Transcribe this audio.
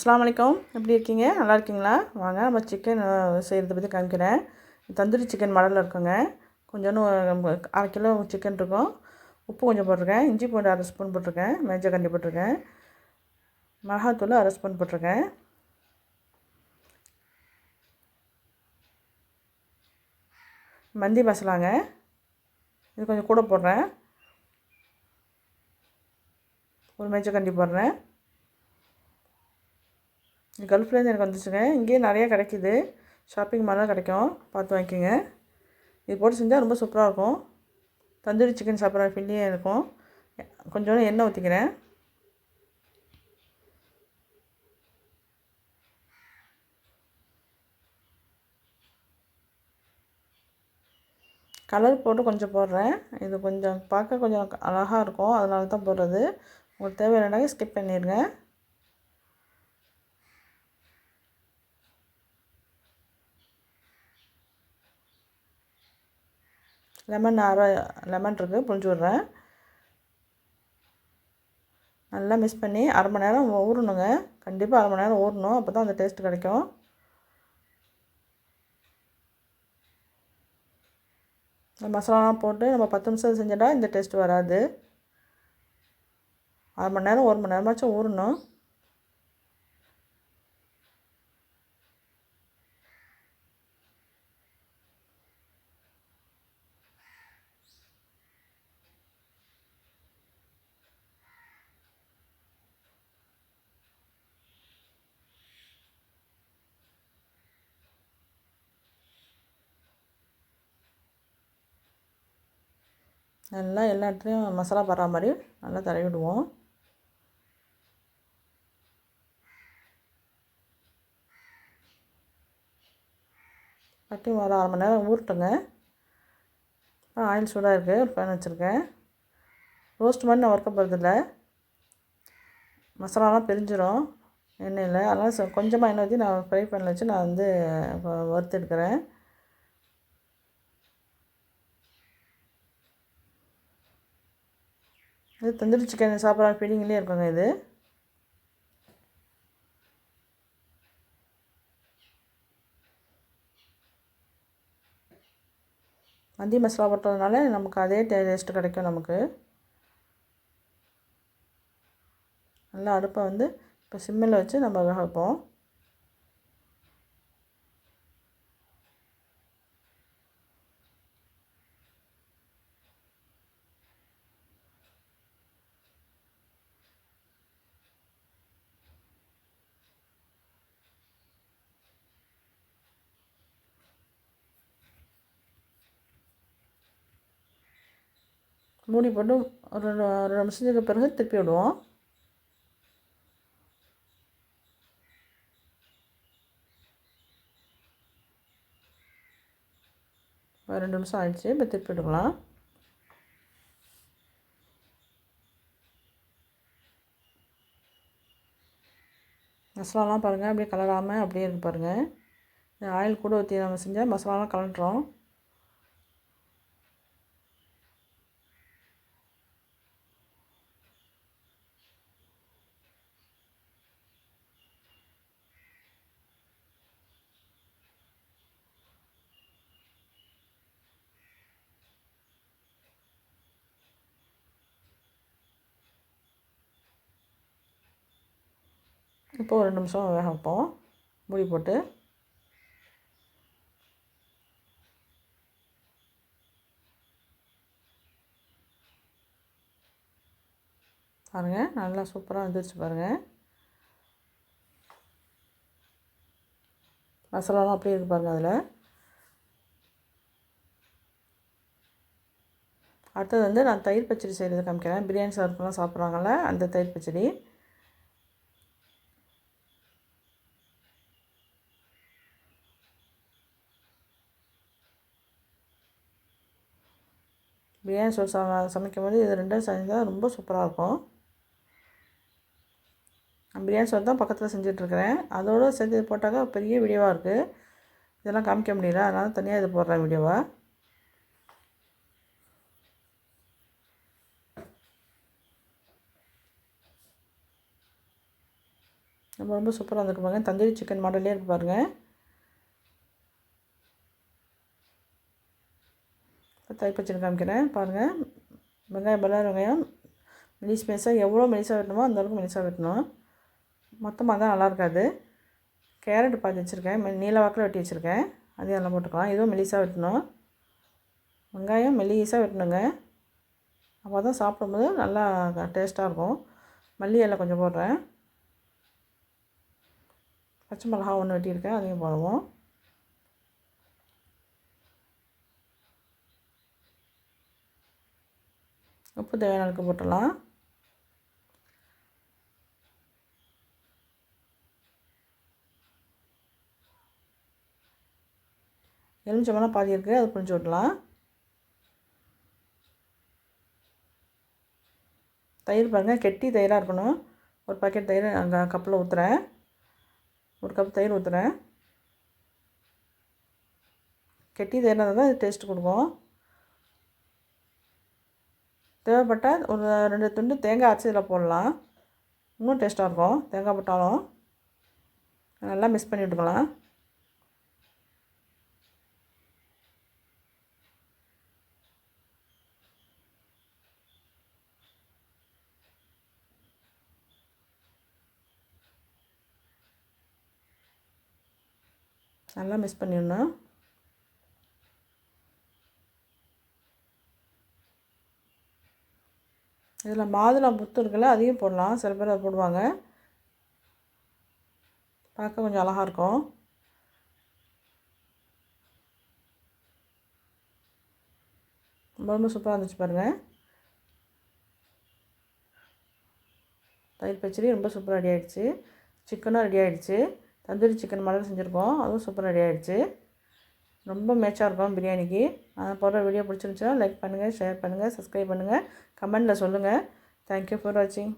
அஸ்லாம் வலைக்கம் எப்படி இருக்கீங்க? நல்லா இருக்கீங்களா? வாங்க நம்ம சிக்கன் செய்கிறத பற்றி காமிக்கிறேன். தந்தூரி சிக்கன் மடலில் இருக்குங்க. கொஞ்சோன்னு அரை கிலோ சிக்கன் இருக்கும். உப்பு கொஞ்சம் போட்டிருக்கேன். இஞ்சி பூண்டு அரை ஸ்பூன் போட்டிருக்கேன். மேஜர் கண்டி போட்டிருக்கேன். மிளகாத்தூள் அரை ஸ்பூன் போட்டிருக்கேன். மந்தி மசாலாங்க. இது கொஞ்சம் கூட போடுறேன். ஒரு மேஜை கண்டி போடுறேன். கல்ஃப்லேருந்து எனக்கு வந்துச்சுங்க. இங்கேயே நிறையா கிடைக்கிது. ஷாப்பிங் மால்லாம் கிடைக்கும். பார்த்து வாங்கிக்கோங்க. இது போட்டு செஞ்சால் ரொம்ப சூப்பராக இருக்கும். தந்தூரி சிக்கன் சாப்பிட்ற ஃபீல்லையே இருக்கும். கொஞ்சோண்டு எண்ணெய் ஊற்றிக்கிறேன் கலர் போட்டு கொஞ்சம் போடுறேன். இது கொஞ்சம் பார்க்க கொஞ்சம் அழகாக இருக்கும். அதனால தான் போடுறது. உங்களுக்கு தேவையான ஸ்கிப் பண்ணிடுங்க. லெமன் அரை லெமன் இருக்குது புளிஞ்சு விட்றேன். நல்லா மிக்ஸ் பண்ணி அரை மணி நேரம் ஊறணுங்க. கண்டிப்பாக அரை மணி நேரம் ஊறணும். அப்போ தான் அந்த டேஸ்ட் கிடைக்கும். மசாலாலாம் போட்டு நம்ம பத்து நிமிஷம் செஞ்சிட்டா இந்த டேஸ்ட் வராது. அரை மணி நேரம் ஒரு மணி நேரமாச்சும் ஊறணும். நல்லா எல்லா இடத்துலையும் மசாலா படுற மாதிரி நல்லா தடவி விடுவோம். கட்டி அரை மணி நேரம் ஊறட்டுங்க. இப்போ ஆயில் சூடாக இருக்குது ஒரு பேன் வச்சுருக்கேன். ரோஸ்ட் மாதிரி நான் வறுக்க போகிறதில்ல மசாலாலாம் பிரிஞ்சிடும் எண்ணெயில். அதனால் கொஞ்சமாக எண்ணெய் ஊற்றி நான் ஃப்ரை பேனில் வச்சு நான் வந்து வறுத்து எடுக்கிறேன். இது தந்தூரி சிக்கன் சாப்பிட்ற ஃபீலிங்லேயே இருக்குங்க இது. மந்தி மசாலா போட்டதுனால நமக்கு அதே டேஸ்ட்டு கிடைக்கும் நமக்கு. நல்லா அடுப்பை வந்து இப்போ சிம்மில் வச்சு நம்ம வேக வைப்போம். மூடி போட்டு ஒரு ரெண்டு நிமிஷத்துக்கு பிறகு திருப்பி விடுவோம். ரெண்டு நிமிஷம் ஆயிடுச்சு இப்போ திருப்பி விடுக்கலாம். மசாலாலாம் பாருங்கள் அப்படியே கலராமல் அப்படியே இருக்கு பாருங்கள் ஆயில் கூட ஊற்றி நம்ம செஞ்சால் மசாலாலாம் கலண்டுறோம் இப்போ ஒரு ரெண்டு நிமிஷம் வேக வைப்போம். மூடி போட்டு. பாருங்கள் நல்லா சூப்பராக வந்துருச்சு பாருங்கள் மசாலாலாம் அப்படியே இருக்கு பாருங்கள் அதில். அடுத்தது வந்து நான் தயிர் பச்சடி செய்கிறது காமிக்கிறேன். பிரியாணி சாப்பிட்லாம் சாப்பிட்றாங்கள்ல அந்த தயிர் பச்சடி. பிரியாணி சோறு ச சமைக்கும் போது இது ரெண்டும் செஞ்சால் ரொம்ப சூப்பராக இருக்கும். பிரியாணி சோறு தான் பக்கத்தில் செஞ்சிட்ருக்கிறேன். அதோடு சேர்த்து போட்டாக்கா பெரிய வீடியோவாக இருக்குது இதெல்லாம் காமிக்க முடியல. அதனால் தனியாக இது போடுறேன் வீடியோவாக ரொம்ப ரொம்ப சூப்பராக இருந்திருக்கு பாருங்க. தந்தூரி சிக்கன் மாடலே இருக்கு பாருங்கள் தைப்பச்சின்னு காமிக்கிறேன். பாருங்கள் வெங்காயம் பல வெங்காயம். மெலிஸ் மெலிசாக எவ்வளோ மெலிசாக வெட்டணுமோ அந்தளவுக்கு மெலிசாக வெட்டணும். மொத்தமாக தான் நல்லா இருக்காது. கேரட் பாதி வச்சுருக்கேன். நீல வாக்கில் வெட்டி வச்சுருக்கேன். அதையும் நல்லா போட்டுக்கலாம். இதுவும் மெலிசாக வெட்டணும். வெங்காயம் மெலிசாக வெட்டணுங்க. அப்போ தான் சாப்பிடும்போது நல்லா டேஸ்ட்டாக இருக்கும். மல்லி இலை கொஞ்சம் போடுறேன். பச்சை மிளகா ஒன்று வெட்டியிருக்கேன். அதையும் போடுவோம். உப்பு தேவையான அளவுக்கு போட்டலாம் எலுமிச்சம்பழம் பாதி இருக்குது அது புளிஞ்சு விடலாம். தயிர் பாருங்கள் கெட்டி தயிராக இருக்கணும். ஒரு பாக்கெட் தயிர் அங்கே கப்பில் ஊற்றுறேன் ஒரு கப் தயிர் ஊற்றுறேன் கெட்டி தயிராக இருந்தால் தான் டேஸ்ட் கொடுக்கும். தேவைப்பட்டால் ஒரு ரெண்டு துண்டு தேங்காய் அரைச்சி இதில் போடலாம். இன்னும் டேஸ்ட்டாக இருக்கும். தேங்காய் போட்டாலும் நல்லா மிக்ஸ் பண்ணி விட்டுக்கலாம் நல்லா மிக்ஸ் பண்ணிடணும். இதில் மாதுளம் புத்து இருக்குல்ல அதையும் போடலாம். சில பேர் அதை போடுவாங்க. பார்க்க கொஞ்சம் அழகாக இருக்கும். ரொம்ப ரொம்ப சூப்பராக இருந்துச்சு பாருங்கள் தயிர் பச்சடி ரொம்ப சூப்பராக ரெடி ஆகிடுச்சு சிக்கனும் ரெடி ஆகிடுச்சு தந்தூரி சிக்கன் மாதிரி செஞ்சுருக்கோம். அதுவும் சூப்பராக ரெடி ஆகிடுச்சு ரொம்ப மேட்சாக இருக்கும் பிரியாணிக்கு. நான் போடுற வீடியோ பிடிச்சிருந்துச்சுன்னா லைக் பண்ணுங்கள் ஷேர் பண்ணுங்கள் சப்ஸ்கிரைப் பண்ணுங்கள் கமெண்டில் சொல்லுங்கள் தேங்க்யூ ஃபார் வாட்சிங்